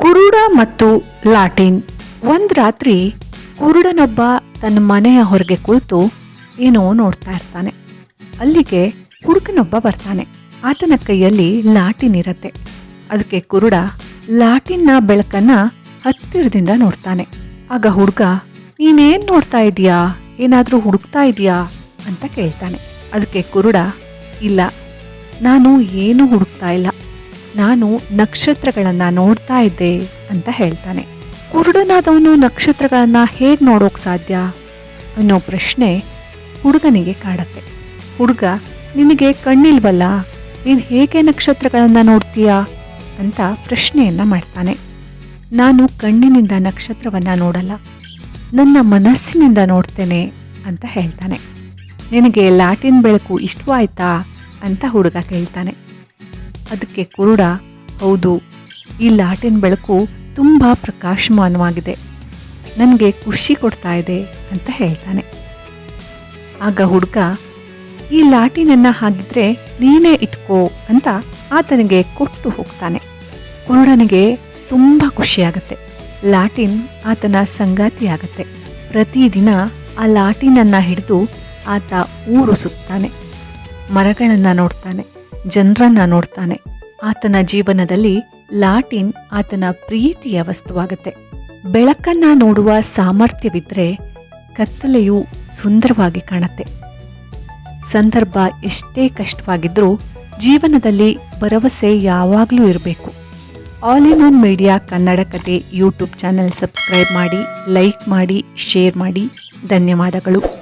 ಕುರುಡ ಮತ್ತು ಲಾಟಿನ್. ಒಂದ್ ರಾತ್ರಿ ಕುರುಡನೊಬ್ಬ ತನ್ನ ಮನೆಯ ಹೊರಗೆ ಕುಳಿತು ಏನೋ ನೋಡ್ತಾ ಇರ್ತಾನೆ. ಅಲ್ಲಿಗೆ ಹುಡುಕನೊಬ್ಬ ಬರ್ತಾನೆ. ಆತನ ಕೈಯಲ್ಲಿ ಲಾಟಿನ್ ಇರತ್ತೆ. ಅದಕ್ಕೆ ಕುರುಡ ಲಾಟಿನ್ನ ಬೆಳಕನ್ನ ಹತ್ತಿರದಿಂದ ನೋಡ್ತಾನೆ. ಆಗ ಹುಡುಗ, ನೀನೇನ್ ನೋಡ್ತಾ ಇದೀಯಾ ಏನಾದರೂ ಹುಡುಕ್ತಾ ಇದೀಯಾ ಅಂತ ಕೇಳ್ತಾನೆ. ಅದಕ್ಕೆ ಕುರುಡ, ಇಲ್ಲ, ನಾನು ಏನು ಹುಡುಕ್ತಾ ಇಲ್ಲ. ನಾನು ನಕ್ಷತ್ರಗಳನ್ನು ನೋಡ್ತಾ ಇದ್ದೆ ಅಂತ ಹೇಳ್ತಾನೆ. ಕುರುಡನಾದವನು ನಕ್ಷತ್ರಗಳನ್ನು ಹೇಗೆ ನೋಡೋಕೆ ಸಾಧ್ಯ? ಅನ್ನೋ ಪ್ರಶ್ನೆ ಹುಡುಗನಿಗೆ ಕಾಡತ್ತೆ. ಹುಡುಗ ನಿನಗೆ ಕಣ್ಣಿಲ್ವಲ್ಲ? ನೀನು ಹೇಗೆ ನಕ್ಷತ್ರಗಳನ್ನು ನೋಡ್ತೀಯಾ? ಅಂತ ಪ್ರಶ್ನೆಯನ್ನ ಮಾಡ್ತಾನೆ. ನಾನು ಕಣ್ಣಿನಿಂದ ನಕ್ಷತ್ರವನ್ನ ನೋಡಲ್ಲ. ನನ್ನ ಮನಸ್ಸಿನಿಂದ ನೋಡ್ತೇನೆ ಅಂತ ಹೇಳ್ತಾನೆ. ನಿನಗೆ ಲ್ಯಾಟಿನ್ ಬೆಳಕು ಇಷ್ಟವಾಯ್ತಾ? ಅಂತ ಹುಡುಗ ಕೇಳ್ತಾನೆ. ಅದಕ್ಕೆ ಕುರುಡ, ಹೌದು, ಈ ಲ್ಯಾಟಿನ್ ಬೆಳಕು ತುಂಬ ಪ್ರಕಾಶಮಾನವಾಗಿದೆ. ನನಗೆ ಖುಷಿ ಕೊಡ್ತಾ ಇದೆ ಅಂತ ಹೇಳ್ತಾನೆ. ಆಗ ಹುಡುಗ, ಈ ಲಾಟಿನನ್ನ ಹಾಗಿದ್ರೆ ನೀನೇ ಇಟ್ಕೋ ಅಂತ ಆತನಿಗೆ ಕೊಟ್ಟು ಹೋಗ್ತಾನೆ. ಕುರುಡನಿಗೆ ತುಂಬ ಖುಷಿಯಾಗತ್ತೆ. ಲಾಟಿನ್ ಆತನ ಸಂಗಾತಿ ಸಂಗಾತಿಯಾಗತ್ತೆ. ಪ್ರತಿದಿನ ಆ ಲಾಟಿನನ್ನು ಹಿಡಿದು ಆತ ಊರು ಸುತ್ತಾನೆ, ಮರಗಳನ್ನು ನೋಡ್ತಾನೆ. ಜನರನ್ನ ನೋಡ್ತಾನೆ. ಆತನ ಜೀವನದಲ್ಲಿ ಲಾಟಿನ್ ಆತನ ಪ್ರೀತಿಯ ವಸ್ತುವಾಗತ್ತೆ. ಬೆಳಕನ್ನ ನೋಡುವ ಸಾಮರ್ಥ್ಯವಿದ್ರೆ ಕತ್ತಲೆಯು ಸುಂದರವಾಗಿ ಕಾಣತ್ತೆ. ಸಂದರ್ಭ ಎಷ್ಟೇ ಕಷ್ಟವಾಗಿದ್ರೂ ಜೀವನದಲ್ಲಿ ಭರವಸೆ ಯಾವಾಗಲೂ ಇರಬೇಕು. All in one media Kannada ಕತೆ ಯೂಟ್ಯೂಬ್ ಚಾನೆಲ್ ಸಬ್ಸ್ಕ್ರೈಬ್ ಮಾಡಿ, ಲೈಕ್ ಮಾಡಿ, ಶೇರ್ ಮಾಡಿ. ಧನ್ಯವಾದಗಳು.